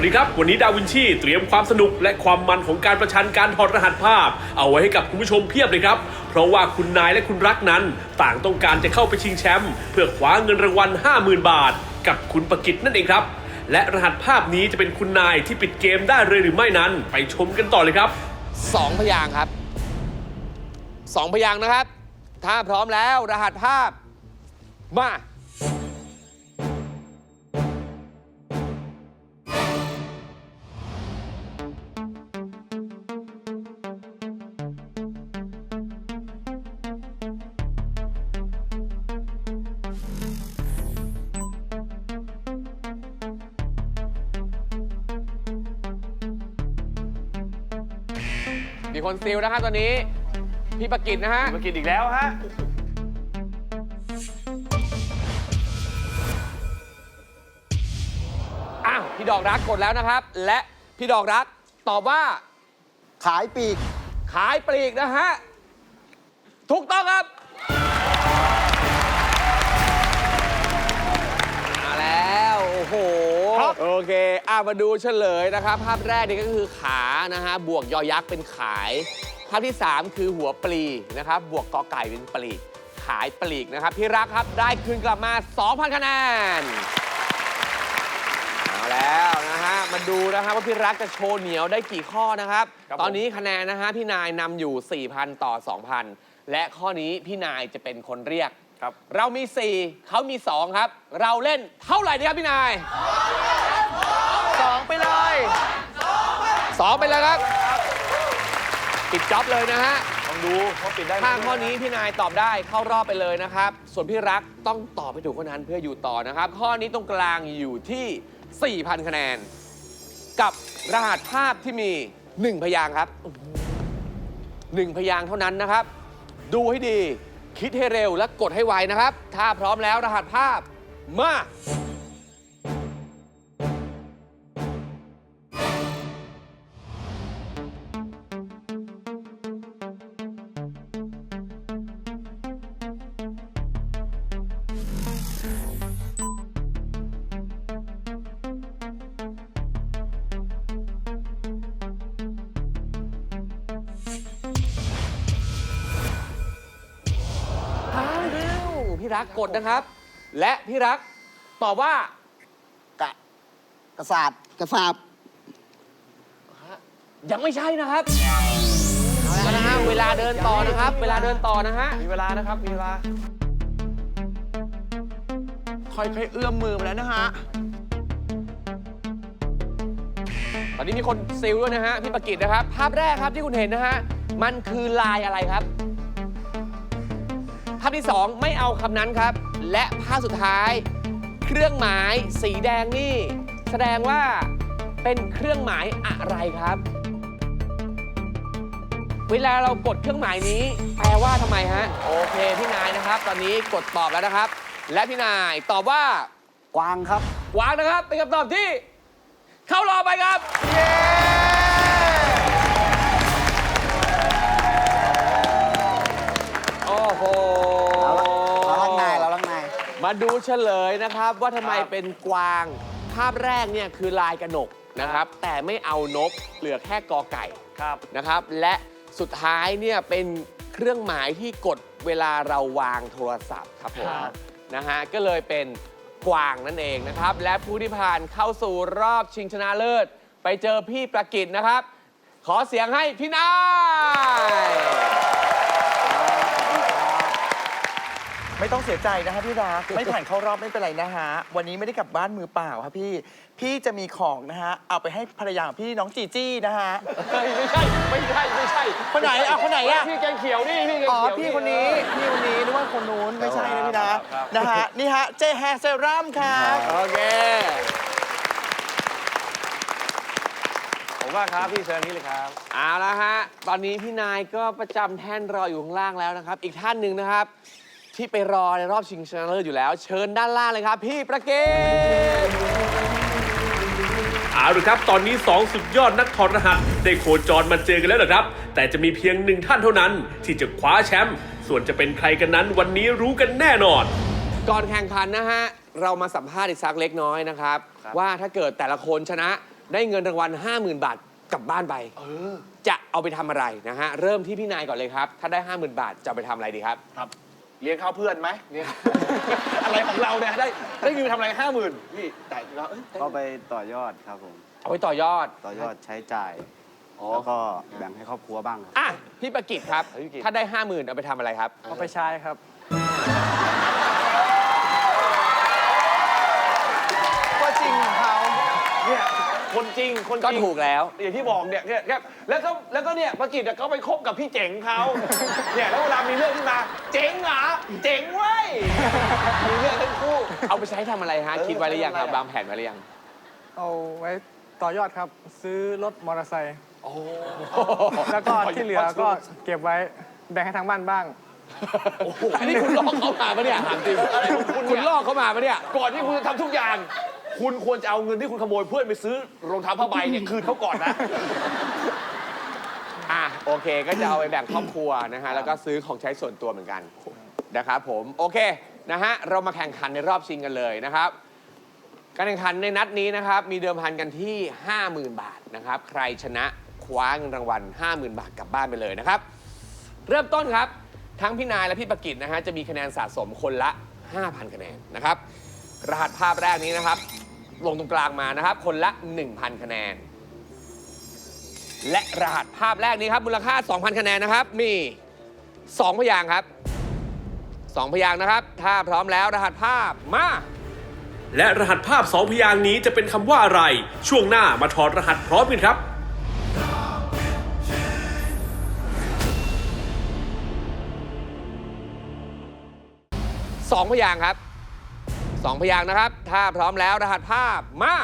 วัสดีครับ วันนี้ดาวินชีเตรียมความสนุกและความมันของการประชันการถอดรหัสภาพ เอาไว้ให้กับคุณผู้ชมเพียบเลยครับ เพราะว่าคุณนายและคุณรักนั้น ต่างต้องการจะเข้าไปชิงแชมป์เพื่อคว้าเงินรางวัล 50,000 บาท กับคุณประกิตนั่นเองครับ และรหัสภาพนี้จะเป็นคุณนายที่ปิดเกมได้เลยหรือไม่นั้น ไปชมกันต่อเลยครับ สองพยางค์ครับสองพยางค์นะครับ ถ้าพร้อมแล้วรหัสภาพมา ซิลนะครับตอนนี้ พี่ประกิตนะฮะ มากินอีกแล้วฮะ อ้าวพี่ดอกรักกดแล้วนะครับ และพี่ดอกรักตอบว่า ขายปีก ขายปลีกนะฮะ ถูกต้องครับ มาแล้ว โอ้โห โอเคอะมาดูเฉลยนะครับ ภาพแรกนี่ก็คือขานะฮะบวกยอยักษ์เป็นขาย ภาพที่ 3 คือหัวปลีนะครับ บวกกอไก่เป็นปลีก ขายปลีกนะครับ พี่รักครับได้คืนกลับมา 2,000 คะแนนเอาแล้วนะฮะมาดูนะครับว่าพี่รักจะโชว์เหนียวได้กี่ข้อนะครับ ครับผม ตอนนี้คะแนนนะฮะพี่นายนำอยู่ 4,000 ต่อ 2,000 และข้อนี้พี่นายจะเป็นคนเรียก ครับเรามี 4 เขามี 2 ครับ เราเล่นเท่าไหร่ดีครับพี่นาย 2 ไปเลย 2 ไปเลยครับ ปิดจ็อบเลยนะฮะ ลองดูเขาปิดได้ถ้าข้อนี้พี่นายตอบได้เข้ารอบไปเลยนะครับ ส่วนพี่รักต้องตอบไปถูกเท่านั้นเพื่ออยู่ต่อนะครับ ข้อนี้ตรงกลางอยู่ที่ 4,000 คะแนน กับรหัสภาพที่มี 1 พยางค์ครับหนึ่งพยางค์เท่านั้นนะครับ ดูให้ดี คิดให้เร็วและกดให้ไวนะครับ ถ้าพร้อมแล้วรหัสภาพมา พี่รักกดนะครับ และพี่รักตอบว่ากะกระสาบกระสาบยังไม่ใช่นะครับเอาละนะฮะเวลาเดินต่อนะครับ เวลาเดินต่อนะฮะมีเวลานะครับมีเวลาค่อยๆเอื้อมมือมาแล้วนะฮะตอนนี้มีคนซิลด้วยนะฮะพี่ประกิตนะครับ ภาพแรกครับที่คุณเห็นนะฮะมันคือลายอะไรครับ ภาพที่ 2 ไม่เอาคำนั้นครับ และภาพสุดท้าย เครื่องหมายสีแดงนี่ แสดงว่าเป็นเครื่องหมายอะไรครับ เวลาเรากดเครื่องหมายนี้ แปลว่าทำไมฮะ โอเคพี่นายนะครับ ตอนนี้กดตอบแล้วนะครับ และพี่นายตอบว่ากวางครับวางนะครับเป็นคำตอบที่ เข้ารอบไปครับโมาดูเฉลยนะครับ ว่าทำไมเป็นกวางภาพแรกเนี่ยคือลายกระหนกนะครับ แต่ไม่เอานกเหลือแค่กอไก่ครับนะครับ และสุดท้ายเนี่ยเป็นเครื่องหมายที่กดเวลาเราวางโทรศัพท์ครับผมครับ นะฮะก็เลยเป็นกวางนั่นเองนะครับ และผู้ที่ผ่านเข้าสู่รอบชิงชนะเลิศ ไปเจอพี่ประกิตนะครับ ขอเสียงให้พี่นาย ไม่ต้องเสียใจนะฮะพี่รักไม่ผ่านเข้ารอบไม่เป็นไรนะฮะ วันนี้ไม่ได้กลับบ้านมือเปล่าครับพี่ พี่จะมีของนะฮะ เอาไปให้ภรรยาของพี่น้องจีจี้นะฮะ เฮ้ยไม่ใช่ไม่ใช่ไม่ใช่คนไหนอะคนไหนอะ พี่แกงเขียวนี่พี่แกงอ๋อ เขียวพี่คนนี้ พี่คนนี้นึกว่าคนนู้น ไม่ใช่นะพี่นะนะฮะ นี่ฮะ เจแฮร์เซรั่มครับ โอเคโอผมมากครับพี่เชิญนี่เลยครับเอาละฮะ ตอนนี้พี่นายก็ประจำแท่นรออยู่ข้างล่างแล้วนะครับ อีกท่านหนึ่งนะครับ ที่ไปรอในรอบชิงชนะเลิศอยู่แล้ว เชิญด้านล่างเลยครับ พี่ประเกศเอาละครับ ตอนนี้ 2 สุดยอดนักถอดรหัสได้โคจรมาเจอกันแล้วเหรอครับ แต่จะมีเพียงหนึ่งท่านเท่านั้นที่จะคว้าแชมป์ส่วนจะเป็นใครกันนั้น วันนี้รู้กันแน่นอน ก่อนแข่งขันนะฮะ เรามาสัมภาษณ์อีกสักเล็กน้อยนะครับ ว่าถ้าเกิดแต่ละคนชนะได้เงินรางวัล 50,000 บาทกลับบ้านไปจะเอาไปทำอะไรนะฮะ เริ่มที่พี่นายก่อนเลยครับ ถ้าได้ 50,000 บาทจะเอาไปทำอะไรดีครับ เลี้ยงข้าวเพื่อนไหมเลี้ยง อะไรของเราเนี่ยได้ได้เงินไปทำอะไรห้าหมื่นพี่แต่เราเอ้ยก็ไปต่อยอดครับผม เอาไปต่อยอด ต่อยอดใช้จ่าย แล้วก็แบ่งให้ครอบครัวบ้างครับ อะ พี่ประกิตครับ ถ้าได้ 50,000 เอาไปทำอะไรครับ เอาไปใช้ครับ ก็จริงของเขาเนี่ย คนจริง คนจก็ริง ถูกแล้ว อย่างที่บอกเนี่ยเนี่ยครับแล้วก็แล้วก็เนี่ยประกิตอะก็ไปคบกับพี่เจ๋งเขา เนี่ยแล้วเวลามีเรื่องขึ้นมา เจ๋งเหรอเจ๋งเว้ยมีเรื่องทั้งคู่ เอาไปใช้ทำอะไรฮะเออคิดไว้หรือยังครับทำอะไรอะวางแผนไว้หรือยัง เอาไว้ต่อยอดครับ ซื้อรถมอเตอร์ไซค์แล้วก็ที่เหลือก็เก็บไว้แบ่งให้ทางบ้านบ้าง อันนี้คุณลอกเขามาปะเนี่ยถามจริงอะไรของคุณเนี่ยคุณลอกเขามาปะเนี่ย ก่อนที่คุณจะทำทุกอย่าง คุณควรจะเอาเงินที่คุณขโมยเพื่อนไปซื้อรองเท้าผ้าใบเนี่ยคืนเขาก่อนนะ อะโอเคก็จะเอาไปแบ่งครอบครัวนะฮะ แล้วก็ซื้อของใช้ส่วนตัวเหมือนกันนะครับผมโอเคนะฮะเรามาแข่งขันในรอบชิงกันเลยนะครับ การแข่งขันในนัดนี้นะครับ มีเดิมพันกันที่ 50,000 บาทนะครับ ใครชนะคว้าเงินรางวัล 50,000 บาทกลับบ้านไปเลยนะครับ เริ่มต้นครับ ทั้งพี่นายและพี่ประกิตนะฮะจะมีคะแนนสะสมคนละ 5,000 คะแนนนะครับ รหัสภาพแรกนี้นะครับ ลงตรงกลางมานะครับ คนละ 1,000 คะแนน และรหัสภาพแรกนี้ครับ มูลค่า 2,000 คะแนนนะครับ มี 2 พยางค์ครับ 2 พยางค์นะครับ ถ้าพร้อมแล้วรหัสภาพมา และรหัสภาพ2พยางค์นี้จะเป็นคำว่าอะไร ช่วงหน้ามาถอดรหัสพร้อมกันครับ 2 พยางค์ครับ 2พยางค์นะครับ ถ้าพร้อมแล้วรหัสภาพมา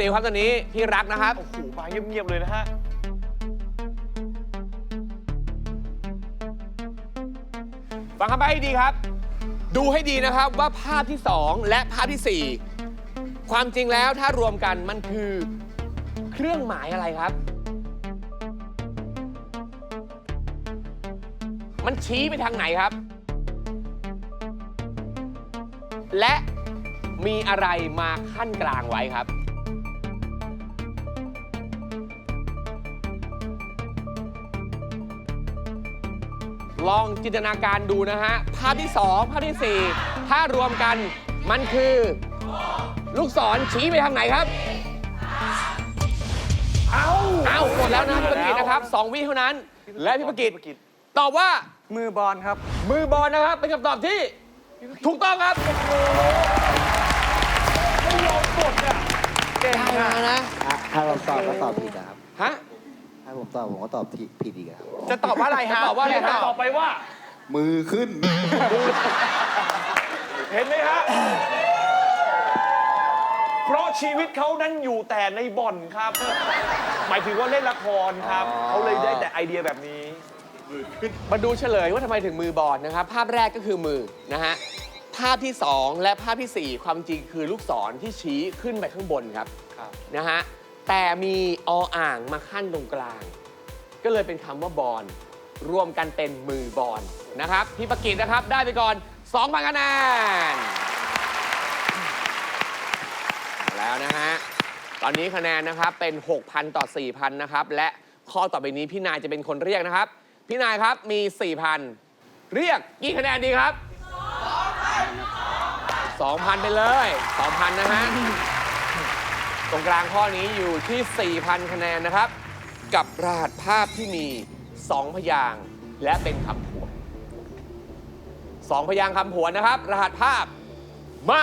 ซีลครับตอนนี้พี่รักนะครับ โอ้โหมาเงียบๆเลยนะฮะ ฟังคำใบ้ให้ดีครับ ดูให้ดีนะครับว่าภาพที่ 2 และภาพที่ 4 ความจริงแล้วถ้ารวมกันมันคือเครื่องหมายอะไรครับ มันชี้ไปทางไหนครับ และมีอะไรมาขั้นกลางไว้ครับ ลองจินตนาการดูนะฮะ ภาพที่ 2 ภาพที่ 4 ถ้ารวมกันมันคือ ลูกศรชี้ไปทางไหนครับ เอาเอาหมดแล้วนะพี่ประกิตนะครับ 2 วิเท่านั้น และพี่ประกิตตอบว่ามือบอลครับ มือบอลนะครับ เป็นคำตอบที่ถูกต้องครับเก่งได้นะมานะถ้าเราตอบก็ตอบผิดนะครับ ฮะ ถ้าผมตอบผมก็ตอบผิดผิดอีกครับจะตอบว่าอะไรฮะจะตอบว่าอะไรฮะต่อไปว่า มือขึ้น เห็นไหมฮะ เพราะชีวิตเขานั้นอยู่แต่ในบ่อนครับ หมายถึงว่าเล่นละครครับเขาเลยได้แต่ไอเดียแบบนี้ มาดูเฉลยว่าทำไมถึงมือบอลนะครับ ภาพแรกก็คือมือนะฮะ ภาพที่ 2 และภาพทีสี่ 4 ความจริงคือลูกศรที่ชี้ขึ้นไปข้างบนครับครับนะฮะ แต่มีออ่างมาขั้นตรงกลาง ก็เลยเป็นคำว่าบอลรวมกันเป็นมือบอลนะครับพี่ประกิตนะครับได้ไปก่อน2,000คะแนนแล้วนะฮะตอนนี้คะแนนนะครับเป็น 6,000 ต่อ 4,000 นะครับ และข้อต่อไปนี้พี่นายจะเป็นคนเรียกนะครับ พี่นายครับมี 4,000 เรียกกี่คะแนนดีครับ 2,000 ไปเลย 2,000 นะฮะ ตรงกลางข้อนี้อยู่ที่ 4,000 คะแนนนะครับ กับรหัสภาพที่มีสองพยางค์และเป็นคำผวนสองพยางค์คำผวนนะครับ รหัสภาพมา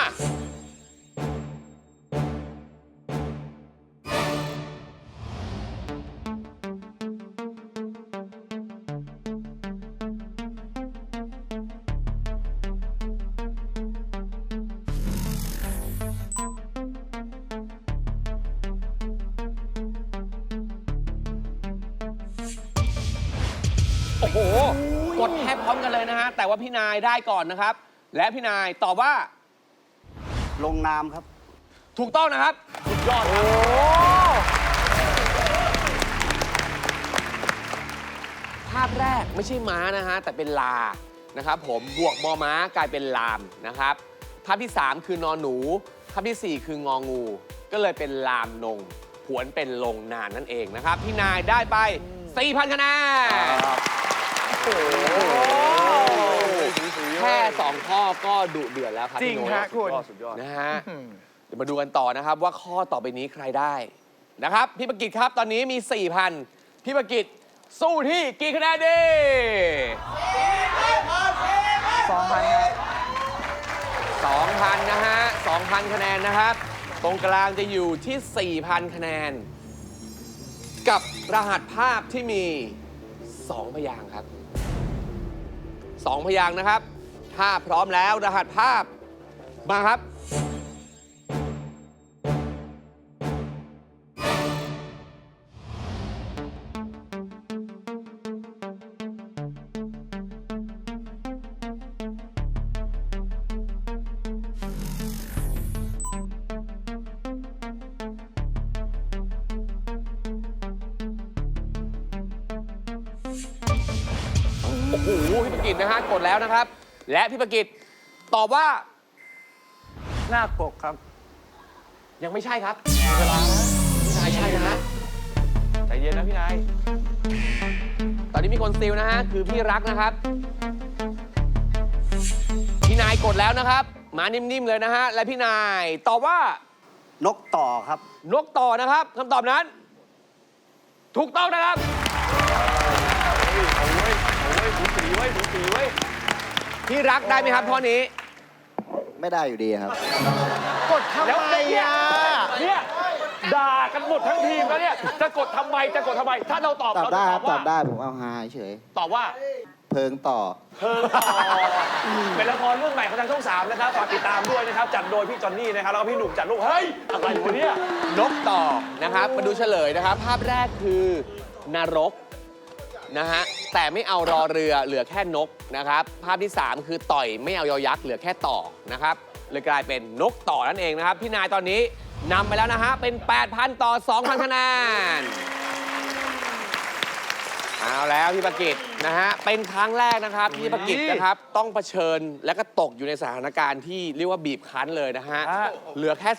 โอ้โห กดแทบพร้อมกันเลยนะฮะ แต่ว่าพี่นายได้ก่อนนะครับ และพี่นายตอบว่า ลงนามครับ ถูกต้องนะครับสุดยอดครับภาพแรกไม่ใช่ม้านะฮะ แต่เป็นลา นะครับ ผมบวกมอม้ากลายเป็นลามนะครับภาพที่ 3 คือนอนหนูภาพทีสี่4 คืององู ก็เลยเป็นลามนง ผวนเป็นลงนานนั่นเองนะครับ พี่นายได้ไป 4,000คะแนน แค่2ข้อก็ดุเดือดแล้วครับจริงพี่โน้ตฮะคุณ สุดยอดนะฮะเดี๋ยวมาดูกันต่อนะครับว่าข้อต่อไปนี้ใครได้นะครับพี่ประกิตครับตอนนี้มี 4,000พี่ประกิตสู้ที่กี่คะแนนดี สองพันครับ2,000 นะฮะ 2,000 คะแนนนะครับ ตรงกลางจะอยู่ที่ 4,000 คะแนน กับรหัสภาพที่มี 2 พยางค์ครับ 2 พยางค์นะครับ ถ้าพร้อมแล้วรหัสภาพมาครับ แล้วนะครับ และพี่ประกิตตอบว่าหน้าปกครับ ยังไม่ใช่ครับเวลาพี่นายใช่นะฮะใจเย็นนะพี่นาย ตอนนี้มีคนซิลนะฮะ คือพี่รักนะครับ พี่นายกดแล้วนะครับ มานิ่มๆเลยนะฮะ และพี่นายตอบว่า นกต่อครับ นกต่อนะครับคำตอบนั้น ถูกต้องนะครับ โอ้ยโอ้ยหูสีไว้ยหูสีไว้ย พี่รักได้ไหมครับข้อนี้ ไม่ได้อยู่ดีครับ กดทำไมอะเนี่ยด่ากันหมดทั้งทีมแล้วเนี่ย จะกดทำไม จะกดทำไม ถ้าเราตอบตอบเราได้จะคตรัอบบตว่าอบได้ผมเอาหาเฉย ตอบว่า เพิงต่อ เพิงต่ออเป็นละครเรื่องใหม่ของทางช่องสามนะครับฝากติดตามด้วยนะครับ จัดโดยพี่จอนนี่นะครับ แล้วก็พี่หนุ่มจัดลูก เฮ้ย อะไรวะเนี่ย นกต่อนะครับ มาดูเฉลยนะครับ ภาพแรกคือนรก นะฮะ แต่ไม่เอารอเรือเหลือแค่นกนะครับ ภาพที่ 3 คือต่อยไม่เอายอยักษ์เหลือแค่ต่อนะครับเลยกลายเป็นนกต่อนั่นเองนะครับ พี่นายตอนนี้นำไปแล้วนะฮะ เป็น 8,000 ต่อ 2,000คะแนนเอาแล้วพี่ประกิตนะฮะ เป็นครั้งแรกนะครับที่พี่ประกิตนะครับ ต้องเผชิญและก็ตกอยู่ในสถานการณ์ที่เรียกว่าบีบคั้นเลยนะฮะฮะเหลือแค่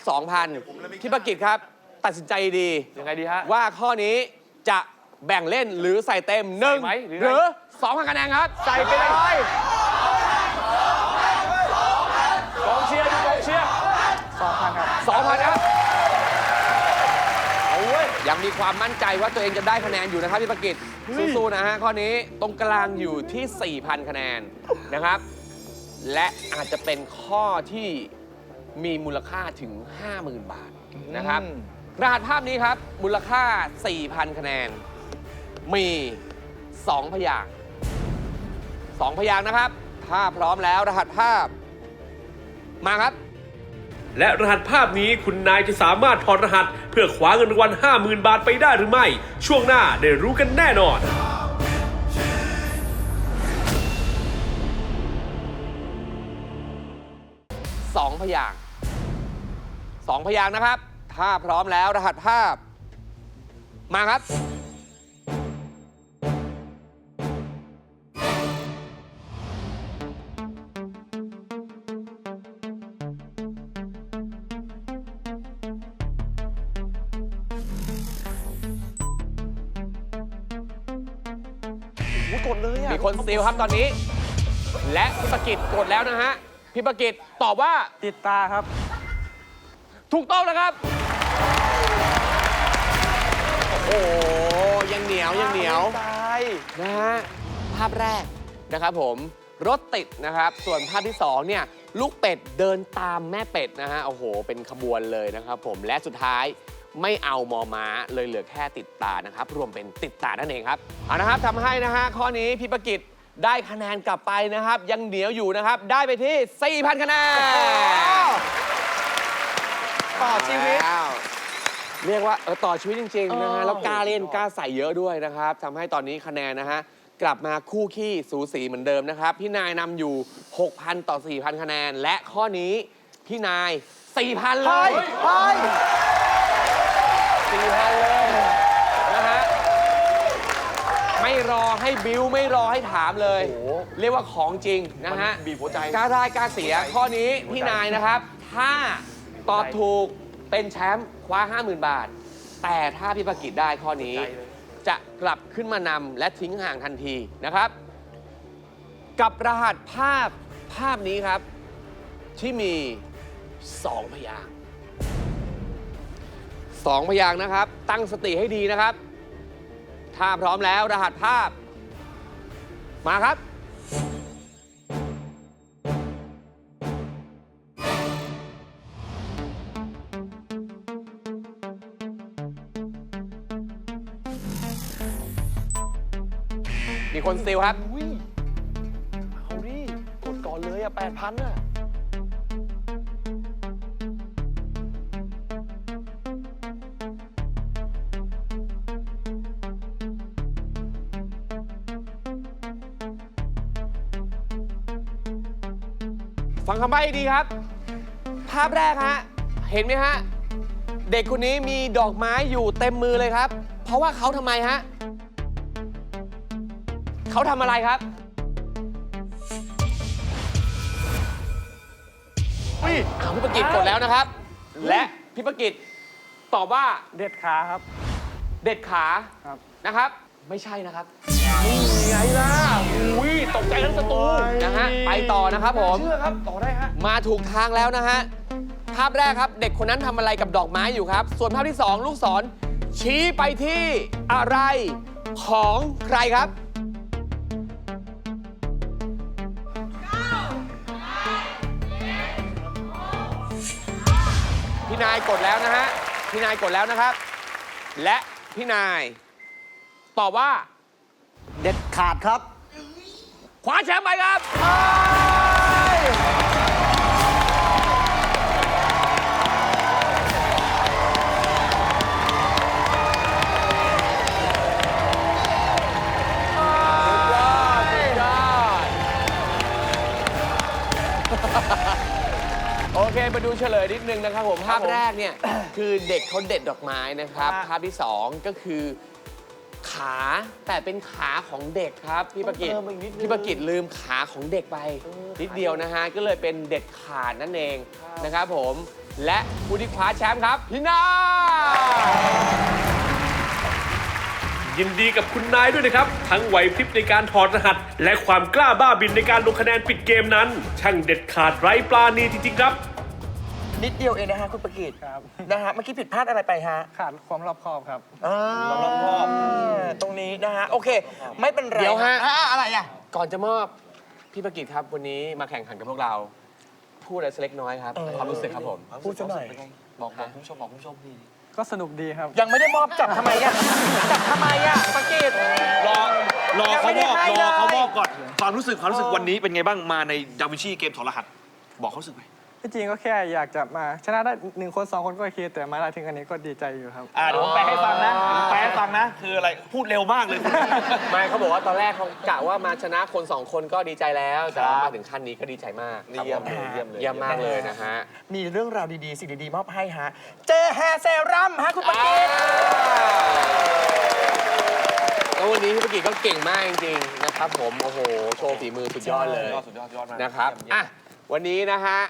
2,000พี่ประกิตครับ ตัดสินใจดียังไงดีฮะว่าข้อนี้จะ แบ่งเล่นหรือใส่เต็มหนึ่งใส่ไหมหรือไงหรือสองพันคะแนนครับ ใส่ไปเลยกองเชียร์ดูกองเชียร์สองพันครับสองพันครับเอาเว้ยยังมีความมั่นใจว่าตัวเองจะได้คะแนนอยู่นะครับพี่ประกิตสู้ๆนะฮะข้อนี้ตรงกลางอยู่ที่ 4,000 คะแนนนะครับ และอาจจะเป็นข้อที่มีมูลค่าถึง 50,000 บาทนะครับรหัสภาพนี้ครับ มูลค่า 4,000 คะแนน มี2พยางค์สองพยางค์นะครับ ถ้าพร้อมแล้วรหัสภาพ มาครับ และรหัสภาพนี้คุณนายจะสามารถถอดรหัส เพื่อคว้าเงินรางวัล50,000 บาทไปได้หรือไม่ ช่วงหน้าได้รู้กันแน่นอน2พยางค์สองพยางค์นะครับ ถ้าพร้อมแล้วรหัสภาพ มาครับ เลยอะมีคนซีลครับตอนนี้ และพี่ประกิตกดแล้วนะฮะพี่ประกิตตอบว่าติดตาครับ ถูกต้องนะครับโอ้โหยังเหนียวยังเหนียวตายนะฮะภาพแรกนะครับผมรถติดนะครับ ส่วนภาพที่สองเนี่ยลูกเป็ดเดินตามแม่เป็ดนะฮะโอ้โห เป็นขบวนเลยนะครับผมและสุดท้ายไม่เอามอม้าเลยเหลือแค่ติดตานะครับ รวมเป็นติดตานั่นเองครับเอานะครับทำให้นะฮะข้อนี้พี่ประกิต ได้คะแนนกลับไปนะครับ ยังเหนียวอยู่นะครับ ได้ไปที่ 4,000 คะแนนต่อชีวิตว้าวเรียกว่าเออต่อชีวิตจริงๆนะฮะเออแล้วกล้าเล่นกล้าใส่เยอะด้วยนะครับทำให้ตอนนี้คะแนนนะฮะ กลับมาคู่ขี้สูสีเหมือนเดิมนะครับ พี่นายนำอยู่ 6,000 ต่อ 4,000 คะแนน และข้อนี้พี่นาย 4,000 เลเฮ้ยยเฮ้ย4,000 เลยนะฮะ ไม่รอให้บิวไม่รอให้ถามเลย เรียกว่าของจริงนะฮะบีบหัวใจกล้าได้กล้าเสียข้อนี้พี่นายนะครับ ถ้าตอบถูกเป็นแชมป์คว้า 50,000 บาท แต่ถ้าพี่ประกิตได้ข้อนี้ จะกลับขึ้นมานำและทิ้งห่างทันทีนะครับ กับรหัสภาพภาพนี้ครับ ที่มี 2 พยางค์สองพยางค์นะครับ ตั้งสติให้ดีนะครับ ถ้าพร้อมแล้วรหัสภาพ มาครับ มีคนซิลครับ อุ้ยเอาดิกดก่อนเลยอะแปดพันอะ คำใบ้ให้ดีครับ ภาพแรกฮะ เห็นไหมฮะ เด็กคนนี้มีดอกไม้อยู่เต็มมือเลยครับ เพราะว่าเขาทำไมฮะ เขาทำอะไรครับ อุ้ยอ้าวพี่ประกิตกดแล้วนะครับ และพี่ประกิตตอบว่าเด็ดขาครับ เด็ดขาครับ นะครับ ไม่ใช่นะครับ ไงล่ะอุ้ยตกใจทั้งสตูนะฮะไปต่อนะครับผม เชื่อครับต่อได้ฮะมาถูกทางแล้วนะฮะ ภาพแรกครับ เด็กคนนั้นทำอะไรกับดอกไม้อยู่ครับ ส่วนภาพที่ 2 ลูกศร ชี้ไปที่อะไรของใครครับ พี่นายกดแล้วนะฮะ พี่นายกดแล้วนะครับ และพี่นาย ตอบว่า เด็ดขาดครับคว้าแชมป์ไปครับสุดยอดสุดยอดโอเค มาดูเฉลยนิดนึงนะครับผม ภาพแรกเนี่ย คือเด็กเขาเด็ดดอกไม้นะครับครับภาพที่ 2 ก็คือ ขาแต่เป็นขาของเด็กครับพี่ประกิตเพิ่มอีกนิดนึงพี่ประกิตลืมขาของเด็กไปนิดเดียวนะฮะก็เลยเป็นเด็ดขาดนั่นเองนะครับผมและผู้ที่คว้าแชมป์ครับพี่นายินดีกับคุณนายด้วยนะครับ ทั้งไหวพริบในการถอดรหัส และความกล้าบ้าบินในการลงคะแนนปิดเกมนั้น ช่างเด็ดขาดไร้ปลาณีจริงๆครับ นิดเดียวเองนะฮะคุณประกิตครับ นะฮะเมื่อกี้ผิดพลาดอะไรไปฮะขาดความรอบคอบครับ อ่าตรงนี้นะฮะโอเค ไม่เป็นไรเดี๋ยวฮะ อ่าอะไรอะ ก่อนจะมอบพี่ประกิตครับ วันนี้มาแข่งขันกับพวกเรา พูดอะไรสักเล็กน้อยครับความรู้สึกครับผม พูดซะหน่อย บอกบอกคุณผู้ชมบอกคุณผู้ชมดีก็สนุกดีครับ ยังไม่ได้มอบจับทำไมอะจับทำไมอะประกิต รอรอเขามอบยังไม่ได้ให้รอเขาเลย มอบก่อนความรู้สึกความรู้สึกเออวันนี้เป็นไงบ้างมาในดาวินชีเกมถอดรหัส บอกเขารู้สึกไหม ที่จริงก็แค่อยากจะมาชนะได้หนึ่งคนสองคนก็โอเค แต่มาได้ถึงอันนี้ก็ดีใจอยู่ครับ อ่าเดี๋ยวผมแปลให้ฟังนะเดี๋ยวผมแปลให้ฟังนะ คืออะไรพูดเร็วมากเลย ไม่เขาบอกว่าตอนแรกเขากะว่ามาชนะคนสองคนก็ดีใจแล้วแต่ว่ามาถึงขั้นนี้ก็ดีใจมากเยี่ยมเลยครับผเยี่ยมเลย เยี่ยมมากเลยนะฮะ มีเรื่องราวดีๆ สิ่งดีๆ มอบให้ฮะ เจอแฮร์เซรั่มฮะคุณประกิตแล้ววันนี้พี่ประกิตก็เก่งมากจริงๆนะครับผมโอ้โหโชว์ฝีมือสุดยอดเลยยอดสุดยอดยอดมากนะครับเยี่ยมอะวันนี้นะฮะ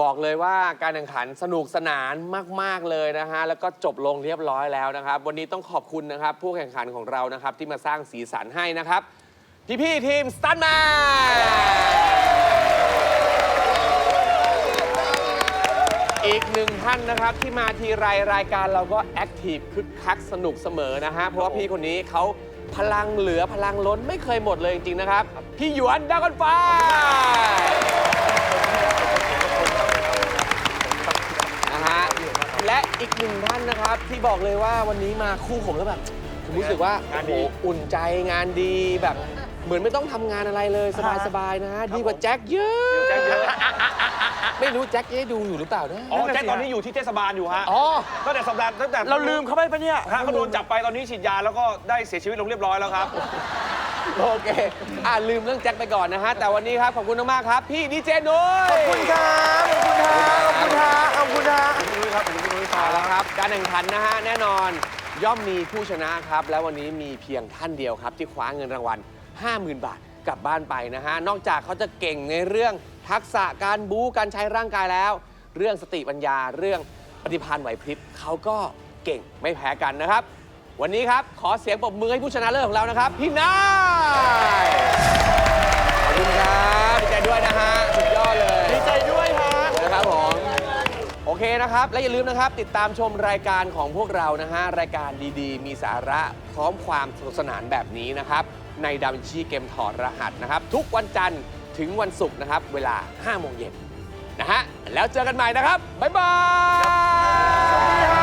บอกเลยว่าการแข่งขันสนุกสนานมาก ๆ เลยนะฮะ แล้วก็จบลงเรียบร้อยแล้วนะครับ วันนี้ต้องขอบคุณนะครับ ผู้แข่งขันของเรานะครับ ที่มาสร้างสีสันให้นะครับ พี่พี่ทีมสตันแมอีกหนึ่งท่านนะครับที่มาทีไรรายการเราก็แอคทีฟคึกคักสนุกเสมอนะฮะ เพราะว่าพี่คนนี้เขาพลังเหลือพลังล้นไม่เคยหมดเลยจริง ๆ นะครับ พี่หยวนดากันฟ้า และอีกหนึ่งท่านนะครับ ที่บอกเลยว่าวันนี้มาคู่ผมแล้วแบบผมรู้สึกว่าโอ้โหอุ่นใจงานดีแบบ เหมือนไม่ต้องทำงานอะไรเลยสบายๆนะฮะดีกว่าแจ็คเยอะแจ็คเยอะ ไม่รู้แจ็คจะได้ดูอยู่หรือเปล่านะอ๋อแจ็คตอนนี้อยู่ที่เทศบาลอยู่ฮะอ๋อ ตั้งแต่สัปดาห์ตั้งแต่เราลืมเขาไปปะเนี่ยฮะเขาโดนจับไปตอนนี้ฉีดยาแล้วก็ได้เสียชีวิตลงเรียบร้อยแล้วครับ โอเค อ่าลืมเรื่องแจ็คไปก่อนนะฮะ แต่วันนี้ครับ ขอบคุณมากๆครับ พี่ดีเจนุ้ยขอบคุณครับ ขอบคุณครับ ขอบคุณครับขอบคุณครับ เอาละครับ การแข่งขันนะฮะแน่นอนย่อมมีผู้ชนะครับ แล้ววันนี้มีเพียงท่านเดียวครับ ที่คว้าเงินรางวัล 50,000 บาทกลับบ้านไปนะฮะ นอกจากเขาจะเก่งในเรื่องทักษะการบู๊การใช้ร่างกายแล้ว เรื่องสติปัญญาเรื่องปฏิภาณไหวพริบเขาก็เก่งไม่แพ้กันนะครับ วันนี้ครับขอเสียงปรบมือให้ผู้ชนะเลิศของเรานะครับ พี่นายขอบคุณครับดีใจด้วยนะฮะ สุดยอดเลย ดีใจด้วยฮะ นะครับผม โอ เคนะครับ และอย่าลืมนะครับ ติดตามชมรายการของพวกเรานะฮะ รายการดีๆ มีสาระพร้อมความสนุกสนานแบบนี้นะครับ ในดัมชีเกมถอดรหัสนะครับ ทุกวันจันทร์ถึงวันศุกร์นะครับ เวลา 5 โมงเย็นนะฮะ แล้วเจอกันใหม่นะครับ บ๊ายบาย